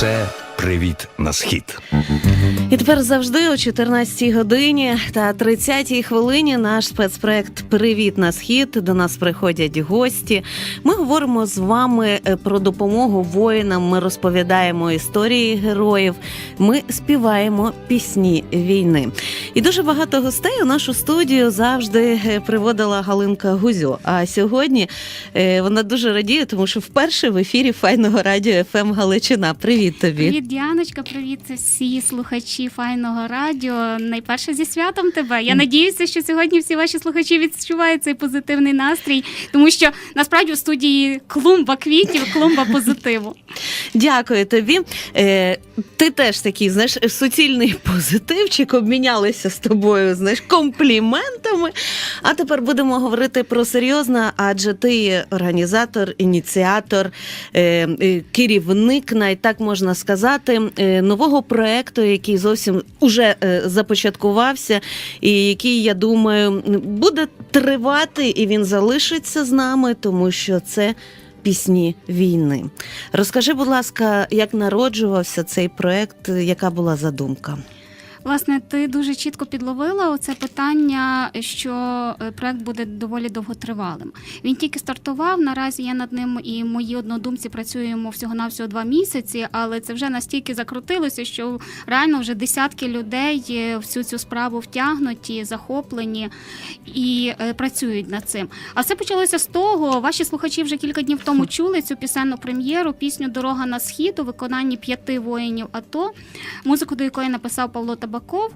Це привіт на схід. І тепер завжди о 14-й годині та 30-й хвилині наш спецпроект Привіт на схід. До нас приходять гості. Ми говоримо з вами е, про допомогу воїнам. Ми розповідаємо історії героїв. Ми співаємо пісні війни. І дуже багато гостей у нашу студію завжди е, приводила Галинка Гузьо. А сьогодні е, вона дуже радіє, тому що вперше в ефірі файного радіо ФМ Галичина. Привіт тобі. Привіт, Діаночка, привіт всі слухачі файного радіо. Найперше зі святом тебе. Я надіюся, що сьогодні всі ваші слухачі відчувають цей позитивний настрій, тому що насправді в студії клумба квітів, клумба позитиву. Дякую тобі. Е, ти теж такий, знаєш, суцільний позитивчик. Обмінялися з тобою, знаєш, компліментами. А тепер будемо говорити про серйозне, адже ти організатор, ініціатор, е, е, керівник, навіть так можна сказати, е, нового проекту, який зовсім уже започаткувався, і який, я думаю, буде тривати, і він залишиться з нами, тому що це. Пісні війни. Розкажи, будь ласка, як народжувався цей проект, яка була задумка? Власне, ти дуже чітко підловила оце питання, що е, проект буде доволі довготривалим. Він тільки стартував. Наразі я над ним і мої однодумці працюємо всього навсього два місяці, але це вже настільки закрутилося, що реально вже десятки людей е, всю цю справу втягнуті, захоплені і е, працюють над цим. А все почалося з того. Ваші слухачі вже кілька днів тому чули цю пісенну прем'єру, пісню Дорога на схід у виконанні п'яти воїнів АТО, музику до якої написав Павло Табаков,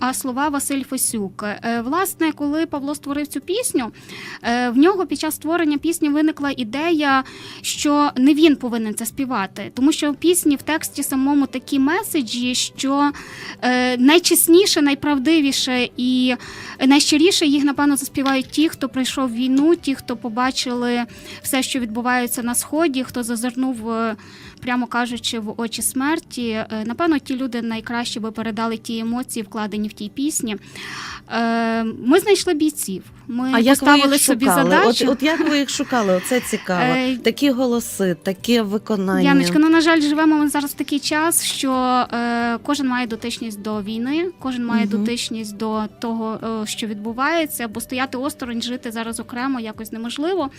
а слова Василь Фосюк. Е, Власне, коли Павло створив цю пісню, е, в нього під час створення пісні виникла ідея, що не він повинен це співати, тому що в пісні в тексті самому такі меседжі, що е, найчесніше, найправдивіше і найщиріше їх, напевно, заспівають ті, хто пройшов війну, ті, хто побачили все, що відбувається на сході, хто зазирнув, прямо кажучи, в очі смерті. Напевно, ті люди найкраще би передали ті емоції, вкладені в тій пісні. Е, Ми знайшли бійців. Ми А як ви їх собі шукали? задачу. От, от як ви їх шукали? Оце цікаво. Е, Такі голоси, таке виконання. Яночка, ну на жаль, живемо ми зараз в такий час, що е, кожен має дотичність до війни, кожен має Мгм. дотичність до того, е, що відбувається, бо стояти осторонь, жити зараз окремо якось неможливо.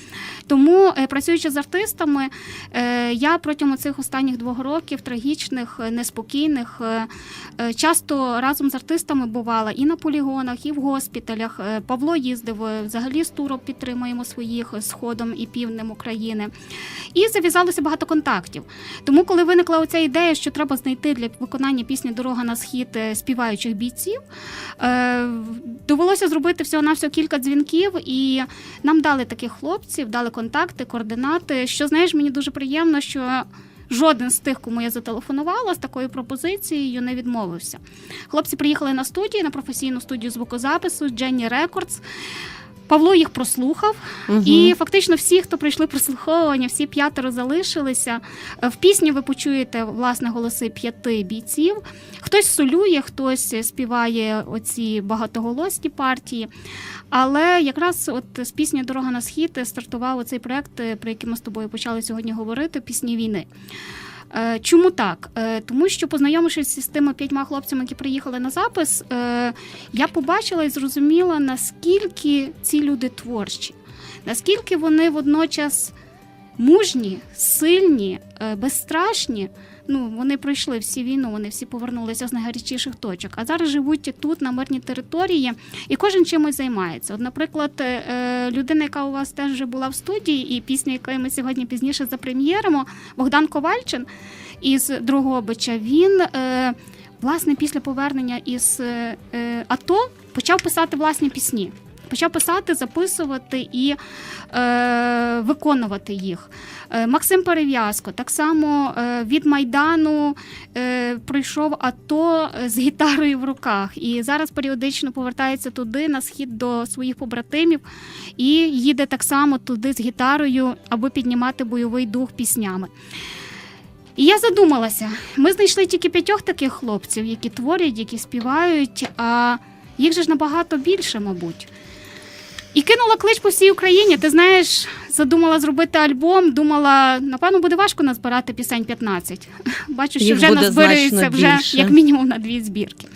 Тому, е, працюючи з артистами, е, я протягом цих останніх двох років трагічних, е, неспокійних, е, е, часто разом з артистами бувала і на полігонах, і в госпіталях. Е, Павло їздив е, взагалі з туром підтримуємо своїх е, сходом і півднем України. І зав'язалося багато контактів. Тому, коли виникла оця ідея, що треба знайти для виконання пісні Дорога на схід співаючих бійців, довелося зробити всього на всього кілька дзвінків, і нам дали таких хлопців, дали контакти, координати. Що знаєш, мені дуже приємно, що. Жоден з тих, кому я зателефонувала з такою пропозицією, не відмовився. Хлопці приїхали на студію, на професійну студію звукозапису Jenny Records. Павло їх прослухав, Мгм. і фактично всі, хто прийшли прослуховування, всі п'ятеро залишилися. В пісні ви почуєте власне голоси п'яти бійців. Хтось солює, хтось співає оці багатоголосні партії. Але якраз от з пісні Дорога на схід стартував оцей проект, про який ми з тобою почали сьогодні говорити пісні війни. Е, Чому так? Е, Тому що, познайомившись з тими п'ятьма хлопцями, які приїхали на запис, е, я побачила і зрозуміла, наскільки ці люди творчі, наскільки вони водночас мужні, сильні, безстрашні. Ну, вони пройшли всі війну, вони всі повернулися з найгарячіших точок. А зараз живуть тут на мирній території, і кожен чимось займається. От, наприклад, е, е, людина, яка у вас теж вже була в студії, і пісня, якої ми сьогодні пізніше запрем'єримо, Богдан Ковальчин із Другобича, він е, власне після повернення із АТО почав писати власні пісні. Почав писати, записувати і е, виконувати їх. Е, Максим Перев'язко так само е, від Майдану е, пройшов АТО з гітарою в руках. І зараз періодично повертається туди, на схід до своїх побратимів, і їде так само туди з гітарою, аби піднімати бойовий дух піснями. І я задумалася: ми знайшли тільки п'ятьох таких хлопців, які творять, які співають, а їх же ж набагато більше, мабуть. І кинула клич по всій Україні. Ти знаєш, задумала зробити альбом, думала, напевно, буде важко назбирати пісень 15. Бачу, що Їх вже назбирається вже більше. як мінімум на дві збірки.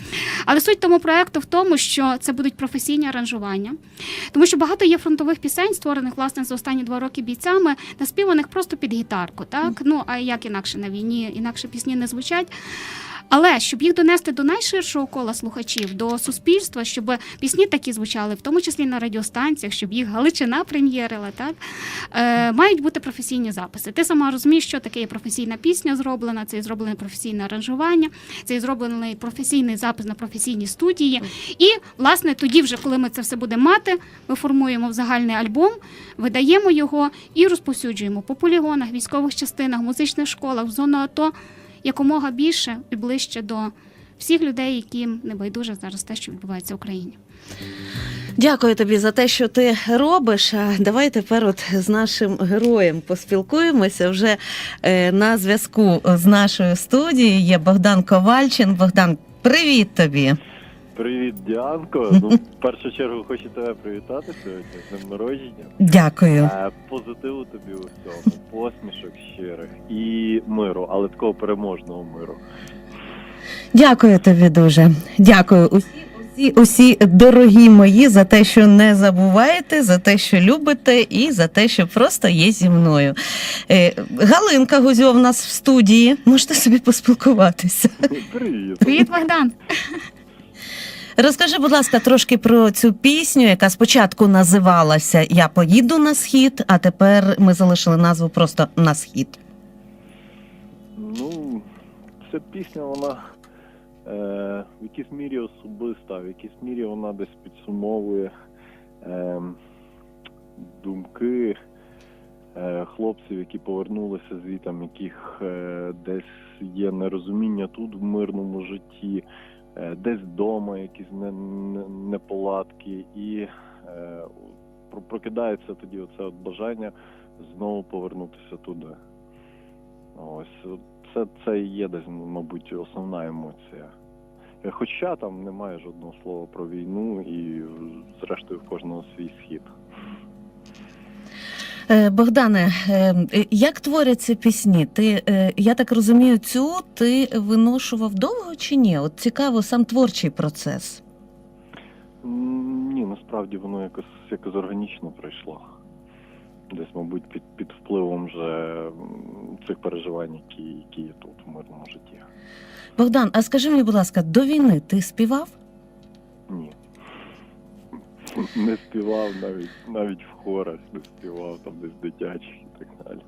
Але суть тому проекту в тому, що це будуть професійні аранжування, тому що багато є фронтових пісень, створених власне за останні два роки бійцями, наспіваних просто під гітарку. Так ну а як інакше на війні, інакше пісні не звучать. Але щоб їх донести до найширшого кола слухачів, до суспільства, щоб пісні такі звучали, в тому числі на радіостанціях, щоб їх Галичина прем'єрила, так е, мають бути професійні записи. Ти сама розумієш, що таке є професійна пісня зроблена, це є зроблене професійне аранжування, це є зроблений професійний запис на професійній студії. І власне тоді, вже коли ми це все будемо мати, ми формуємо в загальний альбом, видаємо його і розповсюджуємо по полігонах, військових частинах, музичних школах, в зону АТО якомога більше і ближче до всіх людей, яким не байдуже зараз те, що відбувається в Україні. Дякую тобі за те, що ти робиш. А давай тепер от з нашим героєм поспілкуємося. Вже е, на зв'язку з нашою студією є Богдан Ковальчин. Богдан, привіт тобі. Привіт, Діанко. Ну, в першу чергу хочу тебе привітати сьогодні з днем народження. Дякую. Е, Позитиву тобі у всьому, посмішок щирих і миру, але такого переможного миру. Дякую тобі дуже. Дякую усі, усі, усі дорогі мої за те, що не забуваєте, за те, що любите, і за те, що просто є зі мною. Е, Галинка Гузьов у нас в студії. Можете собі поспілкуватися. Привіт. Привіт, Богдан! Розкажи, будь ласка, трошки про цю пісню, яка спочатку називалася Я поїду на схід, а тепер ми залишили назву просто на схід. Ну, ця пісня, вона е, в якійсь мірі особиста, в якійсь мірі вона десь підсумовує е, думки е, хлопців, які повернулися звітам, яких е, десь є нерозуміння тут в мирному житті, десь вдома якісь не, не, неполадки, і е, прокидається тоді оце от бажання знову повернутися туди. Ось це, це і є десь, мабуть, основна емоція. Е, Хоча там немає жодного слова про війну і зрештою в кожного свій схід. Е, Богдане, е, як творяться пісні? Ти, е, я так розумію, цю ти виношував довго чи ні? От цікаво сам творчий процес. Ні, насправді воно якось якось органічно пройшло. Десь, мабуть, під, під впливом вже цих переживань, які, які є тут в мирному житті. Богдан, а скажи мені, будь ласка, до війни ти співав? Ні. Не співав навіть навіть в хорах, не співав там десь дитячих і так далі.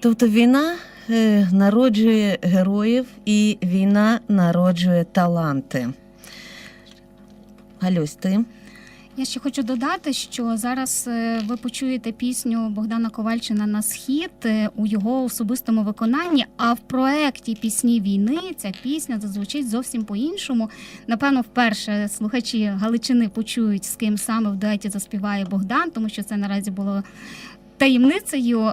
Тобто війна е, народжує героїв і війна народжує таланти. Галюсь, ти? Я ще хочу додати, що зараз е, ви почуєте пісню Богдана Ковальчина на схід е, у його особистому виконанні. А в проекті пісні війни ця пісня зазвучить зовсім по-іншому. Напевно, вперше слухачі Галичини почують, з ким саме в дуеті заспіває Богдан, тому що це наразі було таємницею.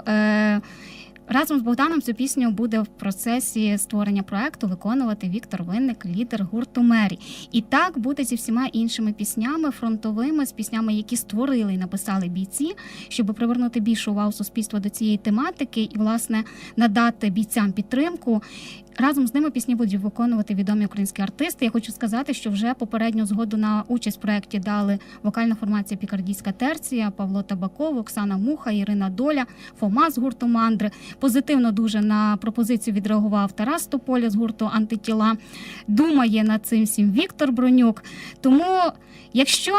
Разом з Богданом цю пісню буде в процесі створення проекту виконувати Віктор Винник, лідер гурту Мері. І так буде зі всіма іншими піснями, фронтовими, з піснями, які створили і написали бійці, щоб привернути більшу увагу суспільства до цієї тематики і, власне, надати бійцям підтримку. Разом з ними пісні будуть виконувати відомі українські артисти. Я хочу сказати, що вже попередню згоду на участь в проєкті дали вокальна формація Пікардійська терція, Павло Табаков, Оксана Муха, Ірина Доля, Фома з гурту Мандри. Позитивно дуже на пропозицію відреагував Тарас Тополя з гурту Антитіла. Думає над цим всім Віктор Бронюк. Тому, якщо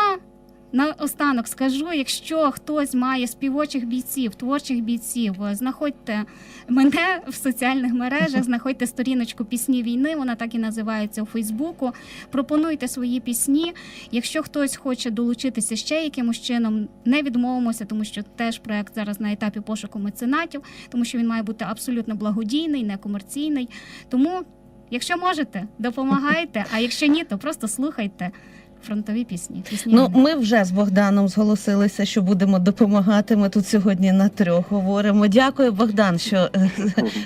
на останок скажу, якщо хтось має співочих бійців, творчих бійців, знаходьте мене в соціальних мережах, знаходьте сторіночку пісні війни. Вона так і називається у Фейсбуку. Пропонуйте свої пісні. Якщо хтось хоче долучитися ще якимось чином, не відмовимося, тому що теж проект зараз на етапі пошуку меценатів, тому що він має бути абсолютно благодійний, некомерційний. Тому, якщо можете, допомагайте. А якщо ні, то просто слухайте фронтові пісні. пісні Ну, ми вже з Богданом зголосилися, що будемо допомагати. Ми тут сьогодні на трьох говоримо. Дякую, Богдан, що е,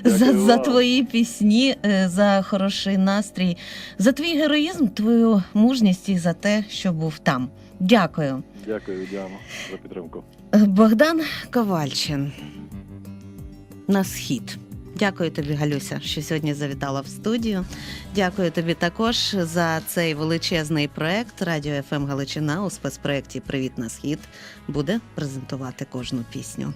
за, за твої пісні, е, за хороший настрій, за твій героїзм, твою мужність і за те, що був там. Дякую. Дякую, Діано, за підтримку. Богдан Ковальчин на схід. Дякую тобі, Галюся, що сьогодні завітала в студію. Дякую тобі також за цей величезний проект. Радіо ФМ Галичина у спецпроєкті Привіт на схід буде презентувати кожну пісню.